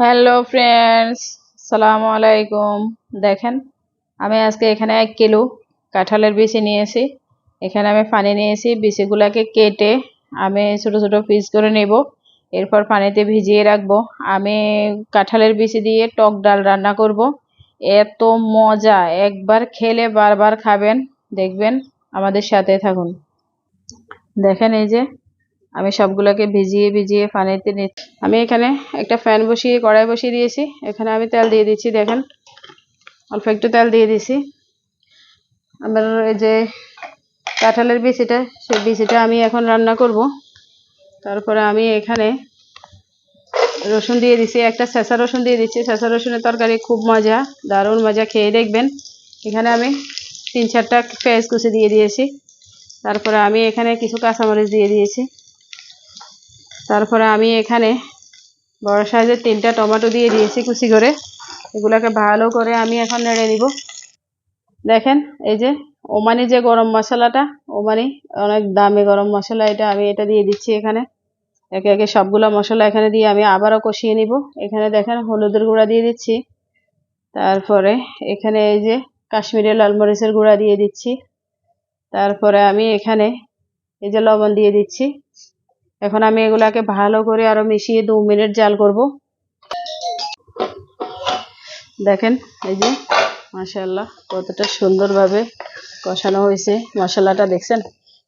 Hello friends সালামু আলাইকুম দেখেন, আমি আজকে এখানে এক কিলো কাঁঠালের বিচি নিয়েছি। এখানে আমি পানি নিয়েছি, বিচিগুলোকে কেটে আমি ছোট ছোট পিস করে নেব। এরপর পানিতে ভিজিয়ে রাখব। আমি কাঁঠালের বিচি দিয়ে টক ডাল রান্না করব। এত মজা! একবার খেলে বারবার খাবেন। দেখবেন আমাদের সাথে থাকুন। দেখেন এই যে আমি সবগুলোকে ভিজিয়ে ভিজিয়ে পানিতে নি আমি এখানে একটা ফ্যান বসিয়ে, কড়াই বসিয়ে দিয়েছি। এখানে আমি তেল দিয়ে দিচ্ছি, দেখেন। অল্প একটু তেল দিয়ে দিছি। আমার এই যে কাঁঠালের বিচিটা, সেই বিচিটা আমি এখন রান্না করব। তারপরে আমি এখানে রসুন দিয়ে দিছি, একটা চেঁচা রসুন দিয়ে দিচ্ছি। চেঁচা রসুনের তরকারি খুব মজা, দারুণ মজা, খেয়ে দেখবেন। এখানে আমি তিন চারটা পেঁয়াজ কুচি দিয়ে দিয়েছি। তারপরে আমি এখানে কিছু কাঁচামরিচ দিয়ে দিয়েছি। তারপরে আমি এখানে বড় সাইজের তিনটা টমেটো দিয়ে দিয়েছি কুচি করে। এগুলাকে ভালো করে আমি এখন নেড়ে নিব। দেখেন, এই যে ওমানি যে গরম মশলাটা, ওমানি অনেক দামি গরম মশলা এটা, আমি এটা দিয়ে দিচ্ছি এখানে। একে একে সবগুলো মশলা এখানে দিয়ে আমি আবারও কষিয়ে নিব। এখানে দেখেন হলুদের গুঁড়া দিয়ে দিচ্ছি। তারপরে এখানে এই যে কাশ্মীরি লাল মরিচের গুঁড়া দিয়ে দিচ্ছি। তারপরে আমি এখানে এই যে লবণ দিয়ে দিচ্ছি। এখন আমি এগুলাকে ভালো করে আরও মিশিয়ে দু মিনিট জাল করব। দেখেন, এই যে মাশাল্লাহ কতটা সুন্দরভাবে কষানো হয়েছে। মশলাটা দেখছেন?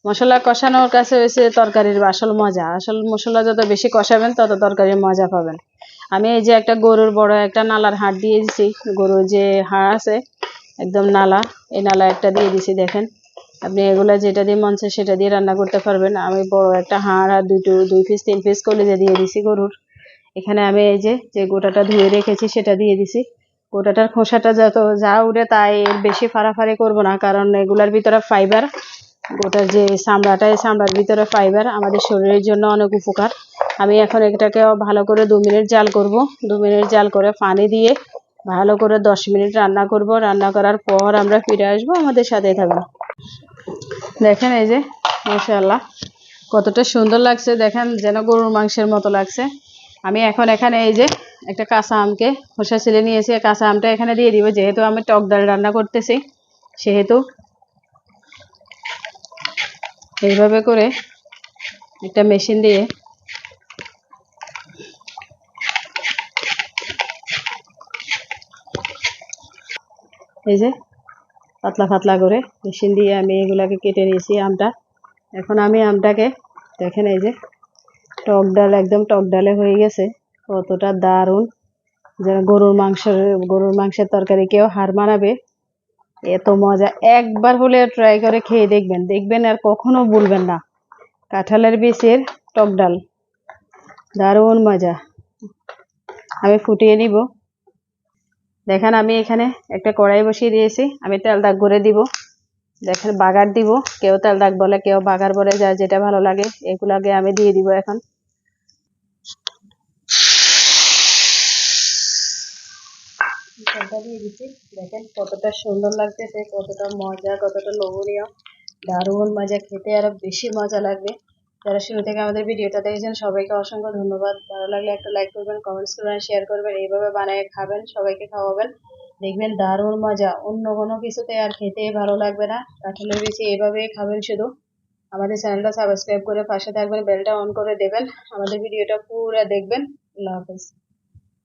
মশলা কষানোর কাছে হয়েছে তরকারির আসল মজা। আসল মশলা যত বেশি কষাবেন, তত তরকারির মজা পাবেন। আমি এই যে একটা গরুর বড় একটা নালার হাড় দিয়ে দিছি গরুর যে হাড় আছে, একদম নালা, এই নালা একটা দিয়ে দিছি, দেখেন। আপনি এগুলা যেটা দিয়ে মন চায় সেটা দিয়ে রান্না করতে পারবেন। আমি বড় একটা হাড় আর দুটো, দুই পিস তিন পিস কলিজা দিয়ে দিছি গরুর। এখানে আমি এই যে যে গোটাটা ধুয়ে রেখেছি সেটা দিয়ে দিছি। গোটাটার খোসাটা যত যা উঠে তাই বেশি ফাড়াফাড়ি করব না, কারণ এগুলার ভিতরে ফাইবার গোটার যে চামড়াটা, এই চামড়ার ভিতরে ফাইবার আমাদের শরীরের জন্য অনেক উপকার। আমি এখন এটাকে ভালো করে দু মিনিট জাল করব। দু মিনিট জাল করে পানি দিয়ে ভালো করে দশ মিনিট রান্না করব। রান্না করার পর আমরা ফিরে আসব আমাদের সাথে থাকব। দেখেন এই যে, মাশাআল্লাহ, কতটা সুন্দর লাগছে। দেখেন যেন গরুর মাংসের মতো লাগছে। আমি এখন এখানে এই যে একটা কাঁচা আমকে খোসা ছিলে নিয়েছি। কাঁচা আমটা এখানে দিয়ে দিব। যেহেতু আমি টক ডাল রান্না করতেছি, সেহেতু এইভাবে করে একটা মেশিন দিয়ে এই যে পাতলা পাতলা করে মেশিন দিয়ে আমি এগুলাকে কেটে নিয়েছি আমটা। এখন আমি আমটাকে, দেখেন এই যে, টক ডাল, একদম টক ডালে হয়ে গেছে। কতটা দারুণ। যেন গরুর মাংসের গরুর মাংসের তরকারি কেউ হার মানাবে। এত মজা। একবার হলে ট্রাই করে খেয়ে দেখবেন। দেখবেন আর কখনো ভুলবেন না। কাঁঠালের বীজের টক ডাল। দারুণ মজা। আমি ফুটিয়ে নিব। দেখেন আমি এখানে একটা কড়াই বসিয়ে দিয়েছি। আমি তেল দাগ করে দিব। দেখেন বাগার দিব। কেউ তেল দাগ বলে, কেউ বাগার বলে যা যেটা ভালো লাগে এগুলাকে আমি দিয়ে দিব এখন। দেখেন কতটা সুন্দর লাগতেছে, কতটা মজা, কতটা লোভনীয়। দারুণ মজা, খেতে আরও বেশি মজা লাগবে। যারা শুরু থেকে আমাদের ভিডিওটা দেখেছেন, সবাইকে অসংখ্য ধন্যবাদ। ভালো লাগলে একটা লাইক করবেন কমেন্টস করবেন শেয়ার করবেন, এইভাবে বানিয়ে খাবেন, সবাইকে খাওয়াবেন। দেখবেন দারুণ মজা, অন্য কোনো কিছুতে আর খেতে ভালো লাগবে না। কাঁঠালের বেশি এভাবেই খাবেন শুধু। আমাদের চ্যানেলটা সাবস্ক্রাইব করে পাশে থাকবেন বেলটা অন করে দেবেন। আমাদের ভিডিওটা পুরো দেখবেন। আল্লাহ হাফেজ।